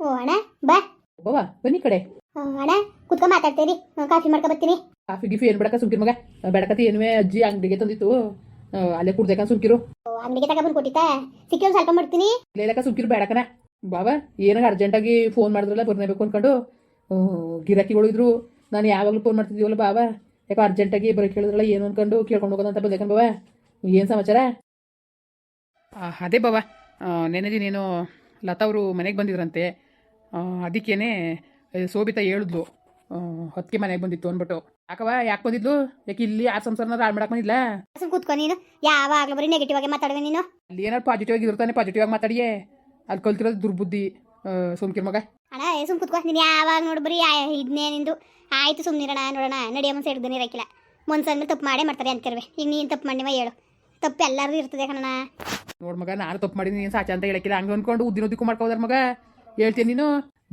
ಓ ಅಣ್ಣ ಬಾ ಬಾವ ಬನ್ನಿ ಕಡೆ. ಆ, ಅಣ್ಣ ಕುತ್ಕೊಂಡ್ ಮಾತಾಡ್ತೀರಿ ಕಾಫಿ ಮಾಡ್ಕೊ ಬರ್ತೀನಿ. ಕಾಫಿ ಗಿಫಿ ಏನ್ ಬೇಡಕ ಸುಮ್ಕಿರ್ ಮಗ. ಬೇಡಕತಿ ಏನುವೆ ಅಜ್ಜಿ ಅಂಗಡಿಗೆ ತಂದಿತ್ತು. ಆ, ಅಲ್ಲೇ ಕುಡ್ದೇಕ ಸುಮ್ಕಿರು. ಓ, ಅಂಗಡಿಗೆ ತಗೊಂಡ್ಬಂದು ಕೊಟ್ಟಿತ್ತ? ಸಿಕ್ಕಿ ಸ್ವಲ್ಪ ಮಾಡ್ತೀನಿ. ಇಲ್ಲೇಲಕ ಸುಮ್ಕಿರು ಬೇಡಕನ ಬಾಬಾ ಏನಾಗ ಅರ್ಜೆಂಟಾಗಿ ಫೋನ್ ಮಾಡಿದ್ರಲ್ಲ ಬರ್ನೇಬೇಕು ಅನ್ಕೊಂಡು. ಗಿರಾಕಿಗಳು ಇದ್ರು. ನಾನು ಯಾವಾಗಲೂ ಫೋನ್ ಮಾಡ್ತಿದ್ದೀವಲ್ಲ ಬಾಬಾ ಯಾಕೋ ಅರ್ಜೆಂಟಾಗಿ ಬರೋ ಕೇಳಿದ್ರಲ್ಲ ಏನು ಅನ್ಕೊಂಡು ಕೇಳ್ಕೊಂಡು ಹೋಗೋದಂತ ಅಂತ ಬಂದೇಕನ್ ಬಾಬಾ ಏನು ಸಮಾಚಾರ? ಆ, ಅದೇ ಬಾಬಾ ನೆನೆದಿ ನೀನು ಲತಾ ಅವರು ಮನೆಗೆ ಬಂದಿದ್ರಂತೆ. ಅದಕ್ಕೇನೆ ಶೋಭಿತಾ ಹೇಳಿದ್ಲು. ಹೊತ್ತಿಗೆ ಮನೆಗೆ ಬಂದಿತ್ತು ಅಂದ್ಬಿಟ್ಟು. ಯಾಕವ ಯಾಕೆ ಬಂದಿದ್ಲು? ಯಾಕೆ ಇಲ್ಲಿ ಆ ಸಂಸಾರನ ಹಾಳು ಮಾಡಕ್ ಬಂದಿಲ್ಲ ಸುಮ್ ಕೂತ್ಕೊ ನೀನು. ಯಾವಾಗ್ಲೂ ಬರೀ ನೆಗೆಟಿವ್ ಆಗಿ ಮಾತಾಡುವೆ ನೀನು. ಅಲ್ಲಿ ಏನಾರು ಪಾಸಿಟಿವ್ ಆಗಿ ಇರ್ತಾನೆ ಪಾಸಿಟಿವ್ ಆಗಿ ಮಾತಾಡಿಯೇ. ಅಲ್ಲಿ ಕಲ್ತಿರೋದು ದುರ್ಬುದ್ಧಿ. ಸುಮ್ಕಿರ್ ಮಗ. ಅಣ್ಣ ಸುಮ್ ಕೂತ್ಕೊ. ನೀನು ಯಾವಾಗ ನೋಡ್ಬರಿ ಬರೀ ಇದನ್ನೇ ನಿಂದು. ಆಯ್ತು ಸುಮ್ಮನಿರೋಣ ನೋಡೋಣ. ನಡೆಯೋ ಮುಂಚೆ ಹಿಡ್ದು ಇರಕ್ಕಿಲ್ಲ ಮನ್ಸಂದ್ರೆ ತಪ್ಪು ಮಾಡೇ ಮಾಡ್ತಾರೆ ಅಂತಿರ್ವೆ. ಈಗ ನೀನು ತಪ್ಪು ಮಾಡಿವ ಹೇಳು. ತಪ್ಪು ಎಲ್ಲರೂ ಇರ್ತದೆ ಕಣಣ್ಣ. ನೋಡ್ ಮಗ ನಾನು ತಪ್ಪು ಮಾಡಿದ್ದೀನಿ ನೀನು ಸಾಚ ಅಂತ ಹೇಳಕ್ಕಿಲ್ಲ. ಹಂಗೆ ಅಂದ್ಕೊಂಡು ಉದ್ದಿನ ಉದ್ದಿಕ್ಕೂ ಮಾಡ್ಕೋದಾರ ಮಗ. ಹೇಳ್ತೀನಿ, ನೀನು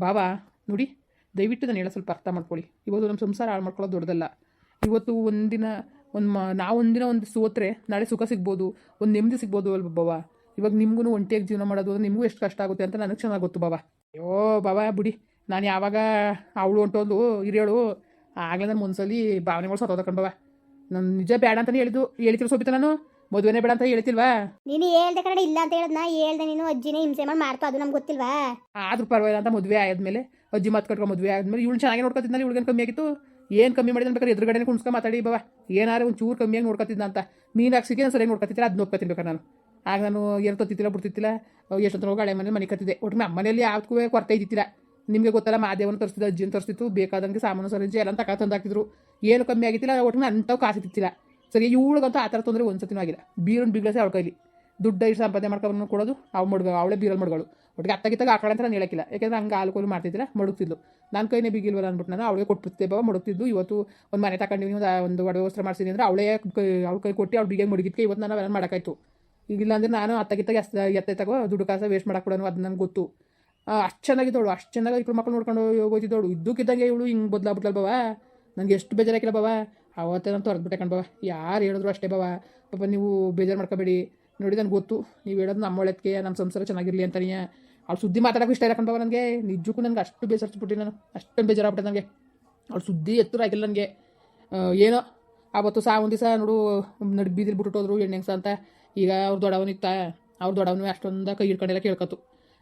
ಬಾಬಾ, ನೋಡಿ, ದಯವಿಟ್ಟು ನಾನು ಹೇಳೋ ಸ್ವಲ್ಪ ಅರ್ಥ ಮಾಡ್ಕೊಳ್ಳಿ. ಇವತ್ತು ನಮ್ಮ ಸಂಸಾರ ಹಾಳು ಮಾಡ್ಕೊಳ್ಳೋದು ದೊಡ್ಡದಲ್ಲ. ಇವತ್ತು ಒಂದಿನ ಒಂದು ಮ, ನಾವು ಒಂದಿನ ಒಂದು ಸೋತ್ರೆ ನಾಳೆ ಸುಖ ಸಿಗ್ಬೋದು, ಒಂದು ನೆಮ್ಮದಿ ಸಿಗ್ಬೋದು ಅಲ್ವ ಬಾಬಾ? ಇವಾಗ ನಿಮ್ಗೂ ಒಂಟಿಯಾಗಿ ಜೀವನ ಮಾಡೋದು ಅಂದರೆ ನಿಮಗೂ ಎಷ್ಟು ಕಷ್ಟ ಆಗುತ್ತೆ ಅಂತ ನನಗೆ ಚೆನ್ನಾಗಿ ಗೊತ್ತು ಬಾಬಾ. ಅಯ್ಯೋ ಬಾಬಾ, ಬಿಡಿ. ನಾನು ಯಾವಾಗ ಅವಳು ಹೊಂಟೋದು ಹಿರಿಯಳು, ಆಗಲೇ ನಾನು ಒಂದ್ಸಲಿ ಭಾವನೆಗಳು ಸತ್ತೋದ ಕಣ್ ಬಾಬಾ. ನಾನು ನಿಜ ಬೇಡ ಅಂತಲೇ ಹೇಳಿದ್ದು ಹೇಳ್ತಿರೋ ಸೋಬಿತ ನಾನು. ಮದುವೆನೇ ಬೇಡ ಅಂತ ಹೇಳ್ತಿಲ್ವಾ? ನೀನು ಹೇಳ್ದೆ ಕನ್ನಡ ಇಲ್ಲ ಅಂತ ಹೇಳದ್ನ ಹೇಳ್ದೆ ನೀನು ಅಜ್ಜಿನೇ ಹಿಂಸೆ ಮಾಡಿ ಮಾಡ್ತಾ ಅದು ನಮ್ಗೆ ಗೊತ್ತಿಲ್ವಾ? ಆದ್ರೂ ಪರವಾಗಿಲ್ಲ ಅಂತ ಮದುವೆ ಆದ್ಮೇಲೆ ಅಜ್ಜಿ ಮಾತು ಕಟ್ಕೊಂಡು ಮದುವೆ ಆದ್ಮೇಲೆ ಇವಳು ಚೆನ್ನಾಗಿ ನೋಡ್ಕೊತಿದ್ದ ಇವಳಿಗೆ ಕಮ್ಮಿ ಆಗಿತ್ತು. ಏನು ಕಮ್ಮಿ ಮಾಡಿದ್ರೆ ಬೇಕಾದ್ರೆ ಎದುರುಗಡೆ ಕುಣ್ಸ್ಕೊಂಡು ಮಾತಾಡಿ ಬಾ ಏನಾರು ಒಂದು ಚೂರು ಕಮ್ಮಿಯಾಗಿ ನೋಡ್ಕೊತಿದ್ದ ಅಂತ. ಮೀನಾಕ್ಷಿಗೆ ಸರಿ ಸರಿಯಾಗಿ ನೋಡ್ಕೊತಿದ್ದಿಲ್ಲ ಅದು ನೋಡ್ಕೊತೀನಿ ಬೇಕಾರೆ ನಾನು. ಆಗ ನಾನು ಏನು ತತ್ತಿತ್ತಿಲ್ಲ ಬಿಡ್ತಿತ್ತಿಲ್ಲ ಎಷ್ಟೊತ್ತ ಹೋಗಿ ಹಳೆ ಮನೆ ಮನೆ ಕತ್ತಿದ್ದೆ ಒಟ್ಟು ನಮ್ಮ ಮನೆಯಲ್ಲಿ ಯಾವ್ದಕ್ಕೂ ಕೊರತೆ ಇದ್ದಿತ್ತಿಲ್ಲ ನಿಮಗೆ ಗೊತ್ತಲ್ಲ ಮಾದೇವನ ತರಿಸ್ತಿದ್ದ ಅಜ್ಜಿನ ತರಿಸ್ತಿತ್ತು ಬೇಕಾದಂಗೆ ಸಾಮಾನು ಸರಂಜಿ ಎಲ್ಲ ತಕ ತಂದಾಕಿದ್ರು. ಏನು ಕಮ್ಮಿ ಆಗಿತ್ತಿಲ್ಲ ಒಟ್ಟು ಅಂಥವು ಕಾಸು ತಿತ್ತಿಲ್ಲ ಸರಿ ಇವಳಿಗಂತೂ ಆ ಥರ ತೊಂದರೆ ಒಂದು ಸತಿನೂ ಆಗಿಲ್ಲ. ಬೀರನ್ ಬಿಗ್ಲಸೆ ಅವಳ ಕೈಲಿ. ದುಡ್ಡು ಇಷ್ಟು ಸಂಪಾದನೆ ಮಾಡ್ಕೊಂಡು ಕೊಡೋದು, ಅವ್ಳು ಮಡ್ಗ, ಅವಳೇ ಬೀರಲ್ ಮಡ್ಗಳು. ಒಟ್ಟಿಗೆ ಅತ್ತಗಿತ್ತಾಗ ಹಾಕೊಳ್ಳ ಅಂತ ನಾನು ಹೇಳಕ್ಕಿಲ್ಲ. ಯಾಕೆಂದ್ರೆ ಹಂಗೆ ಹಾಲು ಕೋಲು ಮಾಡ್ತಿದ್ದಿಲ್ಲ, ಮಡುಗ್ತಿದ್ಲು. ನನ್ನ ಕೈನೇ ಬಿಗಿಲ್ವಲ್ಲ ಅಂದ್ಬಿಟ್ಟು ನಾನು ಅವಳಿಗೆ ಕೊಟ್ಬಿಡ್ತೆ ಬಾಬಾ ಮಡಗ್ತಿದ್ದು ಇವತ್ತು ಒಂದು ಮನೆ ತಗೊಂಡಿವಿ ಒಂದು ಒಂದು ಒಡವೆ ವಸ್ತ್ರ ಮಾಡ್ಸಿದ್ದೀನಿ ಅಂದರೆ ಅವಳೇ ಅವಳ ಕೈ ಕೊಟ್ಟು ಅವ್ಳು ಬಿಗಿಗೆ ಮಡಗಿದ್ಕೆ ಇವತ್ತು ನಾನು ಅವೆಲ್ಲ ಮಾಡೋಕ್ಕಾಯ್ತು. ಈಗಿಲ್ಲ ಅಂದ್ರೆ ನಾನು ಅತ್ತಗಿತ್ತಾಗ ಎತ್ತೆ ತಗೋ, ದುಡ್ಡು ಕಾಸ ವೇಸ್ಟ್ ಮಾಡಕ್ಕೆ ಕೊಡೋನು ಅದು ನನಗೆ ಗೊತ್ತು. ಅಷ್ಟು ಚೆನ್ನಾಗಿದ್ದವಳು ಅಷ್ಟು ಚೆನ್ನಾಗಿ ಇಬ್ಬರು ಮಕ್ಕಳು ನೋಡ್ಕೊಂಡು ಹೋಗ್ತಿದ್ದವಳು ಇದ್ದಕ್ಕಿದ್ದಂಗೆ ಇವಳು ಹಿಂಗೆ ಬದಲಾಗ್ಬಿಟ್ಲಲ್ಲ ಬಾವ. ನನಗೆ ಎಷ್ಟು ಬೇಜಾರಾಗಿಲ್ಲ ಬಾವ. ಅವತ್ತೇ ನಾನು ತೊರೆದ್ಬಿಟ್ಟೆ ಕಣ್ ಯಾರು ಹೇಳಿದ್ರು ಅಷ್ಟೇ ಬಾವ. ಪಾಪ ನೀವು ಬೇಜಾರು ಮಾಡ್ಕೋಬೇಡಿ. ನೋಡಿ ನನಗೆ ಗೊತ್ತು. ನೀವು ಹೇಳೋದು ನಮ್ಮ ಒಳಕ್ಕೆ ನಮ್ಮ ಸಂಸಾರ ಚೆನ್ನಾಗಿರಲಿ ಅಂತಾನೆ. ಅವ್ಳು ಸುದ್ದಿ ಮಾತಾಡೋಕೆ ಇಷ್ಟ ಇಲ್ಲ ಕಣ್ ಬಾವ ನನಗೆ. ನಿಜಕ್ಕೂ ನನಗೆ ಅಷ್ಟು ಬೇಸರಿಸ್ಬಿಟ್ಟು ನಾನು. ಅಷ್ಟೊಂದು ಬೇಜಾರಾಗ್ಬಿಟ್ಟೆ ನನಗೆ. ಅವ್ಳು ಸುದ್ದಿ ಎತ್ತರ ಆಗಿಲ್ಲ ನನಗೆ. ಏನೋ ಆವತ್ತು ಸಹ ಒಂದು ದಿವಸ ನೋಡು, ನಡು ಬೀದಿಲಿ ಎಣ್ಣೆ ಹೆಂಗ್ಸ ಅಂತ. ಈಗ ಅವ್ರು ದೊಡ್ಡವನಿತ್ತ ಅವ್ರು ದೊಡ್ಡವನು ಅಷ್ಟೊಂದು ಕೈ ಹಿಡ್ಕೊಂಡೆಲ್ಲ ಕೇಳ್ಕೊತು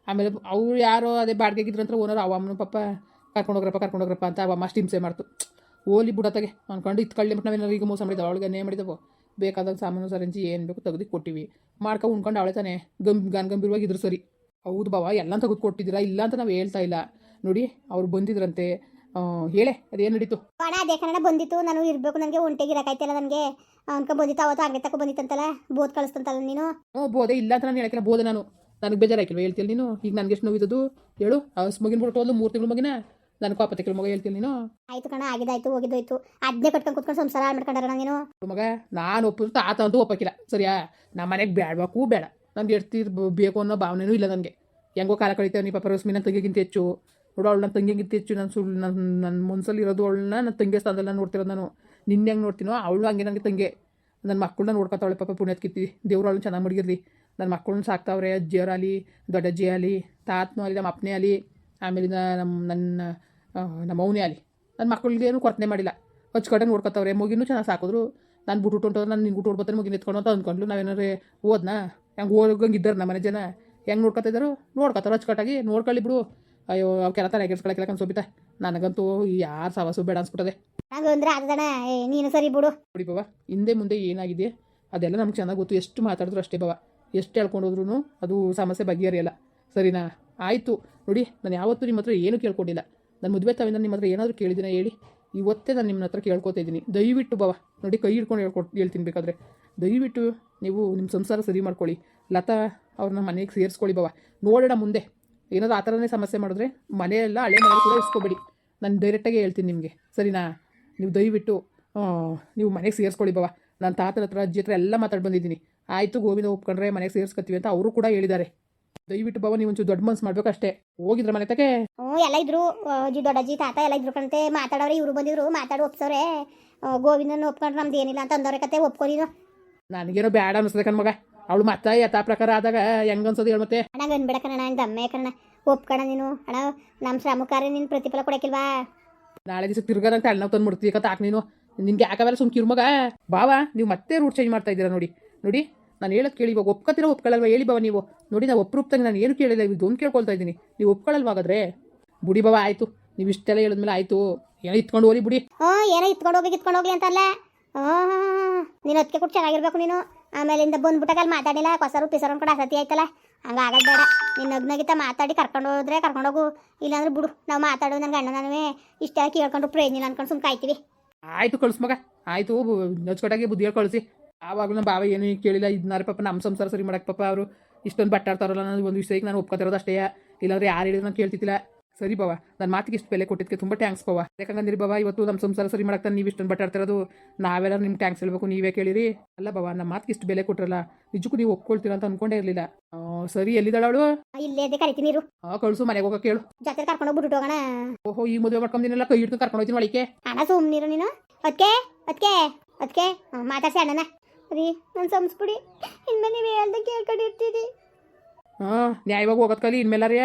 ಆಮೇಲೆ ಅವ್ರು ಯಾರೋ ಅದೇ ಬಾಡಿಗೆಗಿದ್ರು ಅಂತ ಓನರ್ ಅವಮ್ಮನ ಪಾಪ ಕರ್ಕೊಂಡೋಗ್ರಪ್ಪ ಕರ್ಕೊಂಡೋಗ್ರಪ್ಪ ಅಂತ ಅವಮ್ಮ ಅಷ್ಟು ಹಿಂಸೆ ಮಾಡ್ತು. ಓಲಿ ಬುಡತಗೆ ಅನ್ಕೊಂಡು ಕಳ್ಳಿ ಬಿಟ್ಟು ನಾವೇನಾರು ಈಗ ಮೋಸ ಮಾಡಿದ್ದಾವೆ ಅವಳಿಗೆ ಏನೇ ಮಾಡಿದವು. ಬೇಕಾದಾಗ ಸಾಮಾನು ಸರಂಜಿ ಏನು ಬೇಕು ತೆಗೆದು ಕೊಟ್ಟಿವಿ. ಮಾಡ್ಕೊ ಉಣ್ಕೊಂಡು ಅವಳೆ ತಾನೇ ಗಂ ಗನ್ ಗಂಭೀರವಾಗಿ ಇದ್ರು ಸರಿ ಹೌದು ಬಾವ ಎಲ್ಲ ತೆಗೆದು ಕೊಟ್ಟಿದ್ದೀರಾ? ಇಲ್ಲ ಅಂತ ನಾವು ಹೇಳ್ತಾ ಇಲ್ಲ. ನೋಡಿ ಅವ್ರು ಬಂದಿದ್ರಂತೆ. ಹೇಳಿ ಅದೇನು ನಡೀತು? ಅಣ್ಣ ಅದೇ ಕನ್ನಡ ಬಂದಿತ್ತು. ನಾನು ಇರಬೇಕು ನನಗೆ ಒಂಟೆಗೆ ಇರಕಾಯ್ತಿಲ್ಲ ನನಗೆ. ಅನ್ಕೊ ಬಂದಿತ್ತು ಅವತ್ತು ಹಂಗೆ ತಕೊ ಬಂದಿತ್ತಂತಲ್ಲ ಬೋಧ ಕಳಿಸ್ತಂತಲ್ಲ ನೀನು? ಹ್ಞೂ ಬೋದೆ ಇಲ್ಲ ಅಂತ ನಾನು ಹೇಳಕ್ಕಿಲ್ಲ ಬೋದೆ ನಾನು. ನನಗೆ ಬೇಜಾರಾಕಿಲ್ವ ಹೇಳ್ತೀನಿ ನೀನು? ಈಗ ನನಗೆ ಎಷ್ಟು ನೋವಿದ್ದದು ಹೇಳು ಅವಸ್ ಮಗಿನ ಬಿಟ್ಟು ಮೂರು ತಿಂಗಳು ಮಗಿನ? ನಾನು ಕೋಪ ತಿಂಗಳು ಮಗ ಹೇಳ್ತೀನಿ ನೀನು. ಆಯ್ತು ಕಣ ಆಗಿದಾಯ್ತು ಹೋಗಿದ್ದೋಯ್ತು. ಅದ್ನೆ ಕಟ್ಕೊಂಡು ಕುತ್ಕೊಂಡು ಸಂಸಾರ ಹಾಳು ಮಾಡ್ಕೊಂಡಾರ ನೀನು ಮಗ ನಾನು ಒಪ್ಪಿದ್ರು ತಾತ ಅಂತೂ ಒಪ್ಪಕ್ಕಿಲ್ಲ. ಸರಿಯಾ? ನಮ್ಮ ಮನೆಗೆ ಬೇಡಬೇಕು ಬೇಡ. ನಮ್ಗೆ ಎಡ್ತೀರ್ ಬೇಕು ಅನ್ನೋ ಭಾವನೆನೂ ಇಲ್ಲ ನನಗೆ. ಹೆಂಗೋ ಕಾಲ ಕಳಿತೇವೆ ನೀ ಪಾಪ ರಶ್ಮಿ ನನ್ನ ತಂಗಿಗಿಂತ ಹೆಚ್ಚು. ನೋಡು ಅವಳು ನನ್ನ ತಂಗಿಗಿಂತ ಹೆಚ್ಚು. ನನ್ನ ಸುಳ್ಳು ನನ್ನ ನನ್ನ ಮನ್ಸಲ್ಲಿ ಇರೋದು ಅವಳನ್ನ ನನ್ನ ತಂಗಿ ಸ್ಥಾನದಲ್ಲಿ ನೋಡ್ತಿರೋದು ನಾನು. ನಿನ್ನ ಹೆಂಗೆ ನೋಡ್ತೀನೋ ಅವಳು ಹಂಗೆ ನನಗೆ ತಂಗಿ. ನನ್ನ ಮಕ್ಕಳನ್ನ ನೋಡ್ಕೊತಾವಳೆ ಪಾಪ ಪುಣ್ಯದ ಕಿತ್ತಿ ದೇವ್ರು ಅವಳನ್ನ ಚೆನ್ನಾಗಿ ಮಡಗಿರ್ಲಿ. ನನ್ನ ಮಕ್ಕಳನ್ನ ಸಾಕ್ತಾವ್ರೆ ಅಜ್ಜಿಯವರಾಗಲಿ ದೊಡ್ಡ ಅಜ್ಜಿ ಆಗಲಿ ತಾತನೂ ಆಗಲಿ ನಮ್ಮ ಅಪ್ಪನೇ ಆಗಲಿ ಆಮೇಲಿಂದ ನಮ್ಮ ನನ್ನ ನಮ್ಮ ಅವನೇ ಆಗಲಿ ನನ್ನ ಮಕ್ಕಳಿಗೆ ಏನು ಕೊರತೆ ಮಾಡಿಲ್ಲ. ಹಚ್ಕಟ್ಟೆ ನೋಡ್ಕೊತಾವ್ರೆ ಮಗಿನೂ ಚೆನ್ನಾಗಿ ಸಾಕಿದ್ರು. ನಾನು ಬಿಟ್ಟು ಹುಟ್ಟು ನಾನು ನಿನ್ಗೆ ಬಿಟ್ಟು ಹೊಡ್ಬತ್ತಾರೆ ಮುಗಿನ ಎತ್ಕೊಂಡು ಅಂತ ಅಂದ್ಕೊಂಡ್ಲು. ನಾವೇನಾರು ಓದ್ನಾ ಹೆಂಗೆ ಹೋಗಂಗೆ ಇದ್ದಾರೆ ನಮ್ಮ ಮನೆ ಜನ. ಹೆಂಗೆ ನೋಡ್ಕೊತಿದ್ದಾರು ನೋಡ್ಕೊತಾರೆ ಅಚ್ಚುಕಟ್ಟಾಗಿ ನೋಡ್ಕೊಳ್ಳಿ ಬಿಡು. ಅಯ್ಯೋ ಅವ್ಕೆಲ್ಲ ತಲೆ ಕೆಡ್ಸ್ಕೊಳಕ್ಕೆಲ್ಲ ಕನ್ಸೋಬಿತ ನನಗಂತೂ ಯಾರು ಸವಾಸು ಬೇಡ ಅನ್ಸ್ಬಿಟ್ಟದೆ. ಹಂಗಂದ್ರೆ ನೀನು ಸರಿ ಬಿಡು. ನೋಡಿ ಬಾವ ಹಿಂದೆ ಮುಂದೆ ಏನಾಗಿದೆ ಅದೆಲ್ಲ ನಮ್ಗೆ ಚೆನ್ನಾಗಿ ಗೊತ್ತು. ಎಷ್ಟು ಮಾತಾಡಿದ್ರು ಅಷ್ಟೇ ಬಾವ ಎಷ್ಟು ಹೇಳ್ಕೊಂಡೋದ್ರೂ ಅದು ಸಮಸ್ಯೆ ಬಗೆಹರಿಯಲ್ಲ. ಸರಿನಾ? ಆಯಿತು. ನೋಡಿ ನಾನು ಯಾವತ್ತೂ ನಿಮ್ಮ ಹತ್ರ ಏನೂ ಕೇಳ್ಕೊಂಡಿಲ್ಲ. ನಾನು ಮದುವೆ ತಾವಿಂದ ನಿಮ್ಮ ಹತ್ರ ಏನಾದರೂ ಕೇಳಿದಿನ ಹೇಳಿ? ಇವತ್ತೇ ನಾನು ನಿಮ್ಮ ಹತ್ರ ಕೇಳ್ಕೊತಾ ಇದ್ದೀನಿ. ದಯವಿಟ್ಟು ಬಾವ ನೋಡಿ ಕೈ ಹಿಡ್ಕೊಂಡು ಹೇಳ್ಕೊ ಹೇಳ್ತೀನಿ ಬೇಕಾದರೆ. ದಯವಿಟ್ಟು ನೀವು ನಿಮ್ಮ ಸಂಸಾರ ಸರಿ ಮಾಡ್ಕೊಳ್ಳಿ. ಲತಾ ಅವ್ರನ್ನ ಮನೆಗೆ ಸೇರಿಸ್ಕೊಳ್ಳಿ ಬಾವ ನೋಡೋಣ ಮುಂದೆ. ಏನಾದರೂ ಆ ಥರನೇ ಸಮಸ್ಯೆ ಮಾಡಿದ್ರೆ ಮನೆಯೆಲ್ಲ ಹಳೆ ಮನೆ ಕೂಡ ಇಸ್ಕೊಬೇಡಿ. ನಾನು ಡೈರೆಕ್ಟಾಗಿ ಹೇಳ್ತೀನಿ ನಿಮಗೆ. ಸರಿನಾ? ನೀವು ದಯವಿಟ್ಟು ನೀವು ಮನೆಗೆ ಸೇರಿಸ್ಕೊಳ್ಳಿ ಬಾವ ನಾನು ತಾತನ ಹತ್ರ ಅಜ್ಜಿ ಹತ್ರ ಎಲ್ಲ ಮಾತಾಡಿ ಬಂದಿದ್ದೀನಿ ಆಯಿತು ಗೋವಿಂದ ಒಪ್ಕೊಂಡ್ರೆ ಮನೆಗೆ ಸೇರಿಸ್ಕೊತೀವಿ ಅಂತ ಅವರು ಕೂಡ ಹೇಳಿದ್ದಾರೆ. ದಯವಿಟ್ಟು ಬಾವ ನೀವು ಒಂಚೂರು ದೊಡ್ಡ ಮನ್ಸು ಮಾಡ್ಬೇಕು ಅಷ್ಟೇ ಹೋಗಿದ್ರ ಮನೆ ತಗೆ? ಹ್ಞೂ ಎಲ್ಲ ಇದ್ರು. ದೊಡ್ಡ ಅಜ್ಜಿ ದೊಡ್ಡಜ್ಜಿ ತಾತ ಎಲ್ಲ ಇದ್ರು ಕಂತೆ. ಮಾತಾಡೋರು ಇವರು ಬಂದಿದ್ರು. ಮಾತಾಡಿ ಒಪ್ಸೋರೆ ಗೋವಿಂದನ ಒಪ್ಕೊಂಡ್ರೆ ನಮ್ದು ಏನಿಲ್ಲ ಅಂತ ಅಂದವ್ರೆ ಕತೆ ಒಪ್ಕೊ ನೀನು. ನನಗೇನೋ ಬೇಡ ಅನಿಸ್ತದೆ ಕಣ್ ಮಗ. ಅವಳು ಮತ್ತೆ ಯಥಾ ಪ್ರಕಾರ ಆದಾಗ ಹೆಂಗ್ ಅನ್ಸೋದು ಹೇಳು ಮತ್ತೆ. ಅಣ್ಣ ಅನ್ಬೇಡ ಕಣ ನಂಗೆ ದಮ್ಮೆ ಕಣ ಒಪ್ಕಣ ನೀನು. ಅಣ್ಣ ನಮ್ಮ ಶ್ರಮಕಾರ ನಿನ್ ಪ್ರತಿಫಲ ಕೊಡಕ್ಕಿಲ್ವಾ? ನಾಳೆ ದಿವಸ ತಿರ್ಗದಂತ ಅಣ್ಣ ತಂದು ಮುಡ್ತೀವಿ ಕತ್ತ ಹಾಕ್ ನೀನು. ನಿನ್ಗೆ ಯಾಕಾವೆಲ್ಲ ಸುಮ್ ಕಿರ್ಮಗ ಬಾವಾ ನೀವು ಮತ್ತೆ ರೂಟ್ ಚೇಂಜ್ ಮಾಡ್ತಾ ಇದ್ದೀರಾ ನೋಡಿ. ನೋಡಿ ನಾನು ಹೇಳೋದು ಕೇಳಿ ಇವಾಗ ಒಪ್ಕೊತೀರೋ ಒಪ್ಕೊಳ್ಳಲ್ವ ಹೇಳಿ ಬಾವ ನೀವು. ನೋಡಿ ನಾವು ಒಪ್ರೂಪ್ತಾಗ ನಾನು ಏನು ಕೇಳಿಲ್ಲ ಒಂದು ಕೇಳ್ಕೊಳ್ತಾ ಇದ್ದೀನಿ. ನೀವು ಒಪ್ಕೊಳ್ಳಲ್ವಾಗಾದ್ರೆ ಬುಡಿ ಬಾವ ಆಯಿತು. ನೀವು ಇಷ್ಟೆಲ್ಲ ಹೇಳಿದ್ಮೇಲೆ ಆಯಿತು. ಏನೋ ಇತ್ಕೊಂಡು ಹೋಗಿ ಬುಡಿ. ಹ್ಞೂ ಏನೋ ಇತ್ಕೊಂಡು ಹೋಗಿ ಇತ್ಕೊಂಡು ಹೋಗ್ಲಿ ಅಂತಲ್ಲ. ನೀನು ಅದಕ್ಕೆ ಕೊಟ್ಟು ಚೆನ್ನಾಗಿರ್ಬೇಕು ನೀನು. ಆಮೇಲಿಂದ ಬಂದ್ಬಿಟ್ಟಾಗ ಅಲ್ಲಿ ಮಾತಾಡಿಲ್ಲ ಕೊಸರು ಪಿಸರು ಕೂಡ ಆಸತಿ ಆಯ್ತಲ್ಲ. ಹಂಗೆ ಆಗೋದು ಬೇಡ. ನಿನ್ನ ನಗ್ನಗಿತ ಮಾತಾಡಿ ಕರ್ಕೊಂಡು ಹೋದ್ರೆ ಕರ್ಕೊಂಡೋಗು ಇಲ್ಲಾಂದ್ರೆ ಬಿಡು ನಾವು ಮಾತಾಡೋದು ನನ್ನ ಗಂಡ ನಾನು ಇಷ್ಟೆಲ್ಲ ಕೇಳ್ಕೊಂಡು ಪ್ರಯೋಜನ ಅನ್ಕೊಂಡು ಸುಮ್ನೆ ಕಾಯ್ತೀವಿ. ಆಯಿತು ಕಳ್ಸು ಮಗ. ಆಯಿತು ನಚ್ಕೊಟ್ಟಾಗಿ ಬುದ್ಧಿ ಹೇಳಿ ಕಳಿಸಿ. ಆವಾಗಲೂ ನಮ್ಮ ಬಾವ ಏನು ಕೇಳಿಲ್ಲ ಇದನ್ನಾರ ಪಾಪ ನಮ್ಮ ಸಂಸಾರ ಸರಿ ಮಾಡಕ್ಕೆ ಪಾಪ ಅವರು. ಇಷ್ಟೊಂದು ಬಟ್ಟಾಡ್ತಾರಲ್ಲ ನಾನು ಒಂದು ವಿಷಯಕ್ಕೆ ನಾನು ಒಪ್ಕೊತಿರೋದು ಅಷ್ಟೇ. ಇಲ್ಲಾಂದ್ರೆ ಯಾರು ಹೇಳಿದ್ರು ನಾನು ಕೇಳ್ತಿದ್ದಿಲ್ಲ. ಸರಿ ಬಾವ ನನ್ನ ಮಾತಿಗೆ ಇಷ್ಟು ಬೆಲೆ ಕೊಟ್ಟಿದ್ದಕ್ಕೆ ತುಂಬ ಟ್ಯಾಂಕ್ಸ್ ಬಾವ. ಯಾಕಂದ್ರೆ ಬಾವ ಇವತ್ತು ನಮ್ಮ ಸಂಸಾರ ಸರಿ ಮಾಡಕ್ಕೆ ನೀವು ಇಷ್ಟೊಂದು ಬಟ್ಟಾಡ್ತಿರೋದು. ನಾವೆಲ್ಲ ನಿಮ್ಗೆ ಟ್ಯಾಂಕ್ಸ್ ಹೇಳ್ಬೇಕು ನೀವೇ ಕೇಳಿರಿ. ಅಲ್ಲ ಬಾವ ನಮ್ಮ ಮಾತಿಗೆ ಇಷ್ಟು ಬೆಲೆ ಕೊಟ್ಟಿರಲ್ಲ ನಿಜಕ್ಕೂ ನೀವು ಒಪ್ಕೊಳ್ತೀರ ಅಂತ ಅನ್ಕೊಂಡೇ ಇರಲಿಲ್ಲ. ಸರಿ ಎಲ್ಲಿದ್ದಾಳ ಇಲ್ಲೇ ಕರಿತೀನಿ ಕಳಿಸು ಮನೆಗೆ ಹೋಗಕ್ಕೆ ಕೇಳು. ಜೊತೆ ಕರ್ಕೊಂಡು ಹೋಗ್ಬಿಟ್ಟು ಹೋಗೋಣ. ಓಹೋ ಈ ಮದುವೆ ಮಾಡ್ಕೊಂಡಿನಲ್ಲ ಕೈ ಹಿಡ್ಕೊಂಡು ಕರ್ಕೊಂಡು ಹೋಗ್ತೀನಿ ಒಳಕ್ಕೆ ಅಣ್ಣ ಸುಮ್ಮನಿರು ನೀನು. ಅದಕ್ಕೆ ಅದಕ್ಕೆ ಅದಕ್ಕೆ ಮಾತಾಡ್ಸಿ ಅಣ್ಣನ. ರೀ ನಾನು ಸಂಸ್ಬಿಡಿ ಇನ್ಮೇಲೆ ನೀವು ಹೇಳ್ದೆ ಕೇಳ್ಕೊಂಡಿರ್ತೀರಿ. ಹಾಂ ನ್ಯಾಯವಾಗಿ ಹೋಗೋದ್ ಕಲಿ ಇನ್ಮೇಲಾರೇ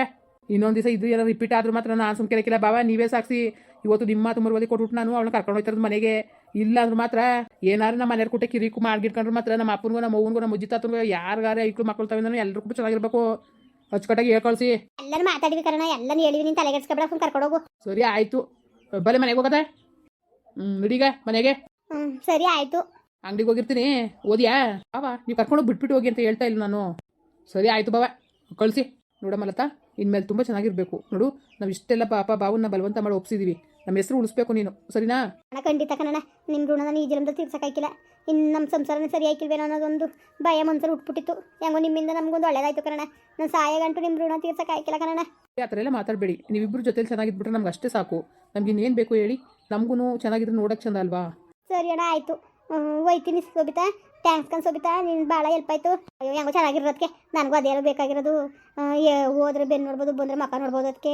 ಇನ್ನೊಂದು ದಿವಸ ಇದು ಏನೋ ರಿಪೀಟ್ ಆದ್ರೂ ಮಾತ್ರ ನಾನು ಸುಮ್ ಕೇಳಕ್ಕಿಲ್ಲ ಬಾಬಾ ನೀವೇ ಸಾಕ್ಷಿ ಇವತ್ತು ನಿಮ್ಮ ಮಾತು ಮರುವದಿ ಕೊಟ್ಬಿಟ್ಟು ನಾನು ಅವಳನ್ನ ಕರ್ಕೊಂಡು ಹೋಗ್ತಿರೋದು ಮನೆಗೆ. ಇಲ್ಲ ಅಂದ್ರೆ ಮಾತ್ರ ಏನಾದ್ರು ನಮ್ಮ ಮನೆಯವ್ರ ಕುಟ್ಟೆ ಕಿರಿಕು ಮಾಡ್ಗಿಟ್ಕೊಂಡ್ರೆ ಮಾತ್ರ ನಮ್ಮ ಅಪ್ಪನಿಗೂ ನಮ್ಮ ಅವ್ವನಿಗೂ ನಮ್ಮ ಅಜ್ಜಿ ತಾತನಿಗೂ ಯಾರಿಗಾರ ಐಕ್ಳು ಮಕ್ಕಳು ತಾವೆ ನಾನು ಎಲ್ಲರೂ ಕೂಡ ಚೆನ್ನಾಗಿರ್ಬೇಕು. ಅಚ್ಚುಕಟ್ಟಾಗಿ ಹೇಳ್ಕೊಳ್ಸಿ. ಎಲ್ಲರೂ ಮಾತಾಡಿವಿ ಕರೋಣ ಎಲ್ಲನೂ ಹೇಳಿವಿ ನೀನು ತಲೆಗೆಡ್ಸ್ಕೊಬೇಡ ಕರ್ಕೊಂಡು ಹೋಗು. ಸರಿ ಆಯಿತು. ಬಲೆ ಮನೆಗೆ ಹೋಗದೆ? ಹ್ಞೂ ನಡೀಗ ಮನೆಗೆ. ಹ್ಞೂ ಸರಿ ಆಯಿತು. ಅಂಗಡಿಗೆ ಹೋಗಿರ್ತೀನಿ. ಓದಿಯಾ? ಬಾವ ನೀವು ಕರ್ಕೊಂಡು ಬಿಟ್ಬಿಟ್ಟು ಹೋಗಿ ಅಂತ ಹೇಳ್ತಾ ಇಲ್ಲ ನಾನು. ಸರಿ ಆಯಿತು ಬಾವ. ಕಳಿಸಿ. ನೋಡಮ್ಮಲತ್ತ ಇನ್ಮೇಲೆ ತುಂಬ ಚೆನ್ನಾಗಿರ್ಬೇಕು. ನೋಡು ನಾವು ಇಷ್ಟೆಲ್ಲ ಪಾಪ ಬಾವನ್ನ ಬಲವಂತ ಮಾಡಿ ಒಪ್ಸಿದೀವಿ. ನಮ್ಮ ಹೆಸರು ಉಳಿಸ್ಬೇಕು ನೀನು. ಸರಿನಾ? ಅಣ್ಣ ಖಂಡಿತ ಕಣ ನಿಮ್ಮ ಋಣನ ಈ ಜನ್ಮದಲ್ಲಿ ತೀರ್ಸಕ್ಕಾಯ್ಕಿಲ್ಲ. ಇನ್ನು ನಮ್ಮ ಸಂಸಾರನೇ ಸರಿ ಆಯ್ಕಿಲ್ವೇನೋ ಅನ್ನೋದೊಂದು ಭಯ ಮನ್ಸರು ಉಟ್ಬಿಟ್ಟಿತ್ತು ಹೆಂಗೋ ನಿಮ್ಮಿಂದ ನಮಗೊಂದು ಒಳ್ಳೇದಾಯ್ತು ಕಣ ನನ್ನ ಸಹಾಯ ಗಂಟು ನಿಮ್ಮ ಋಣ ತೀರ್ಸಕ್ಕಾಯ್ಕಿಲ್ಲ ಕಣ ಆ ಥರ ಎಲ್ಲ ಮಾತಾಡಬೇಡಿ. ನೀವಿಬ್ಬರು ಜೊತೆಲಿ ಚೆನ್ನಾಗಿದ್ಬಿಟ್ರೆ ನಮ್ಗೆ ಅಷ್ಟೇ ಸಾಕು. ನಮ್ಗೆ ಇನ್ನೇನು ಬೇಕು ಹೇಳಿ? ನಮಗೂ ಚೆನ್ನಾಗಿದ್ರೆ ನೋಡೋಕೆ ಚಂದ ಅಲ್ವಾ? ಸರಿ ಅಣ್ಣ ಆಯಿತು. ಹೋಯ್ತೀನಿ ಸೋಬಿತಾ. ಥ್ಯಾಂಕ್ಸ್ ಕನ್ ಸೋಬಿತಾ. ನಿನ್ನ ಭಾಳ ಹೆಲ್ಪ್ ಆಯ್ತು. ಅಯ್ಯೋ, ಹೆಂಗೋ ಚೆನ್ನಾಗಿರೋದಕ್ಕೆ ನನಗೂ ಅದೇ ಬೇಕಾಗಿರೋದು. ಹೋದ್ರೆ ಬೆನ್ನು ನೋಡ್ಬೋದು, ಬಂದ್ರೆ ಮಕ್ಕ ನೋಡ್ಬೋದು ಅದಕ್ಕೆ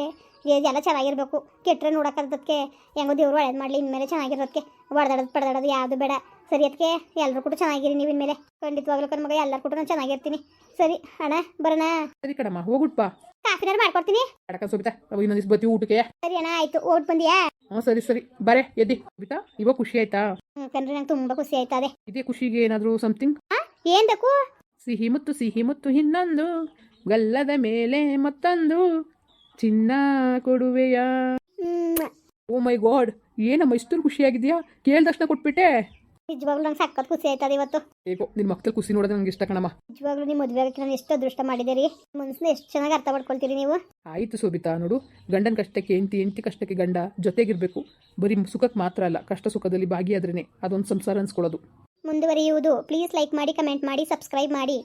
ಎಲ್ಲ ಚೆನ್ನಾಗಿರ್ಬೇಕು. ಕೆಟ್ಟರೆ ನೋಡೋಕ್ಕದಕ್ಕೆ ಹೆಂಗೋ ದೇವ್ರು ಒಳ್ಳೇದು ಮಾಡಲಿ, ಇನ್ಮೇಲೆ ಚೆನ್ನಾಗಿರೋದಕ್ಕೆ ಹೊಡೆದಾಡೋದು ಪಡೆದಾಡೋದು ಯಾವುದು ಬೇಡ. ಸರಿ ಅದಕ್ಕೆ ಎಲ್ಲರೂ ಕೂಡ ಚೆನ್ನಾಗಿರಿ ನೀವು ಇನ್ಮೇಲೆ. ಖಂಡಿತವಾಗ್ಲೂ ಕಣ್ಮಗ ಎಲ್ಲರೂ ಕೂಡ ನಾನು ಚೆನ್ನಾಗಿರ್ತೀನಿ. ಸರಿ, ಅಣ್ಣ, ಬರೋಣ. ಸರಿ ಕಣಮ್ಮ ಹೋಗ್ಬಿಟ್ಪಾ ಕಾಫಿನಾರು ಮಾಡ್ಕೊಡ್ತೀನಿ. ಅಡಕ ಸೋಬಿತಾ ನಾವು ಇನ್ನೊಂದಿಸ್ ಬತ್ತಿ ಊಟಕ್ಕೆ. ಸರಿ ಅಣ್ಣ ಆಯ್ತು ಓಟ್ ಬಂದಿಯಾ? ಹ್ಞೂ ಸರಿ ಸರಿ. ಬರೇ ಎದ್ದಿ. ಸೋಬಿತಾ ಇವಾಗ ಖುಷಿ ಆಯ್ತಾ? ಹ್ಮ್ ಕಣ್ರಿ ನಂಗೆ ತುಂಬಾ ಖುಷಿ ಆಯ್ತಾ ಅದೇ. ಇದೇ ಖುಷಿಗೆ ಏನಾದರೂ ಸಮಥಿಂಗ್ ಏನ್ ಬೇಕು? ಸಿಹಿ ಮುತ್ತು ಸಿಹಿ ಮುತ್ತು ಇನ್ನೊಂದು. ಗಲ್ಲದ ಮೇಲೆ ಮತ್ತೊಂದು. ಚಿನ್ನ ಕೊಡುವೆಯಾ? ಓ ಮೈ ಗಾಡ್ ಏನಮ್ಮ ಇಷ್ಟು ಖುಷಿಯಾಗಿದ್ಯಾ ಕೇಳಿದ ತಕ್ಷಣ ಕೊಟ್ಬಿಟ್ಟೆ. ನಿಜವಾಗ್ಲೂ ನಂಗೆ ಸಖತ್ ಖುಷಿ ಆಯ್ತದ ಇವತ್ತು. ಏಕೋ ನಿನ್ನ ಮಕ್ಕಳು ಖುಷಿ ನೋಡೋದು ನಂಗೆ ಇಷ್ಟ ಕಣಮ್ಮ. ನಿಜವಾಗ್ಲೂ ನಿಮ್ಮ ಮದುವೆ ಆಗಕ್ಕೆ ನಾನು ಎಷ್ಟು ಅದೃಷ್ಟ ಮಾಡಿದ್ದೀರಿ ಮನಸ್ಸನ್ನ ಎಷ್ಟು ಚೆನ್ನಾಗಿ ಅರ್ಥ ಮಾಡ್ಕೊಳ್ತೀರಿ ನೀವು? ಆಯಿತು ಶೋಭಿತಾ ನೋಡು. ಗಂಡನ ಕಷ್ಟಕ್ಕೆ ಎಂಟಿ ಎಂಟಿ ಕಷ್ಟಕ್ಕೆ ಗಂಡ ಜೊತೆಗಿರ್ಬೇಕು. ಬರೀ ಸುಖಕ್ಕೆ ಮಾತ್ರ ಅಲ್ಲ ಕಷ್ಟ ಸುಖದಲ್ಲಿ ಭಾಗಿಯಾದ್ರೇನೆ ಅದೊಂದು ಸಂಸಾರ ಅನ್ಸ್ಕೊಳ್ಳೋದು. ಮುಂದುವರಿಯುವುದು. ಪ್ಲೀಸ್ ಲೈಕ್ ಮಾಡಿ ಕಮೆಂಟ್ ಮಾಡಿ ಸಬ್ಸ್ಕ್ರೈಬ್ ಮಾಡಿ.